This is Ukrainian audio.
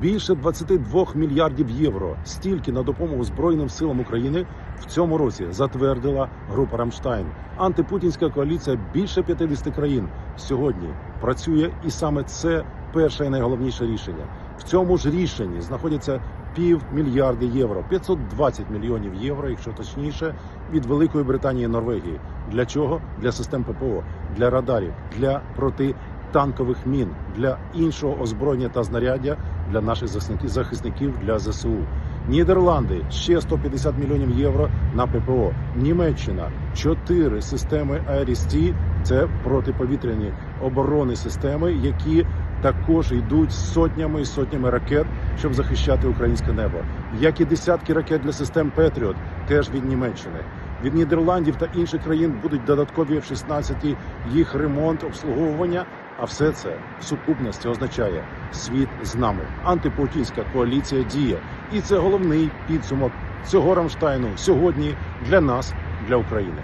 Більше 22 мільярдів євро. Стільки на допомогу Збройним силам України в цьому році затвердила група Рамштайн. Антипутінська коаліція більше 50 країн сьогодні працює, і саме це перше і найголовніше рішення. В цьому ж рішенні знаходяться півмільярди євро, 520 мільйонів євро, якщо точніше, від Великої Британії і Норвегії. Для чого? Для систем ППО, для радарів, для протитанкових мін, для іншого озброєння та знаряддя для наших захисників- для ЗСУ. Нідерланди ще 150 мільйонів євро на ППО. Німеччина чотири системи АРСТ – це протиповітряні оборони системи, які також йдуть сотнями і сотнями ракет, щоб захищати українське небо. Як і десятки ракет для систем Петріот, теж від Німеччини. Від Нідерландів та інших країн будуть додаткові F-16, їх ремонт, обслуговування. А все це в сукупності означає світ з нами. Антипутінська коаліція діє, і це головний підсумок цього Рамштайну сьогодні для нас, для України.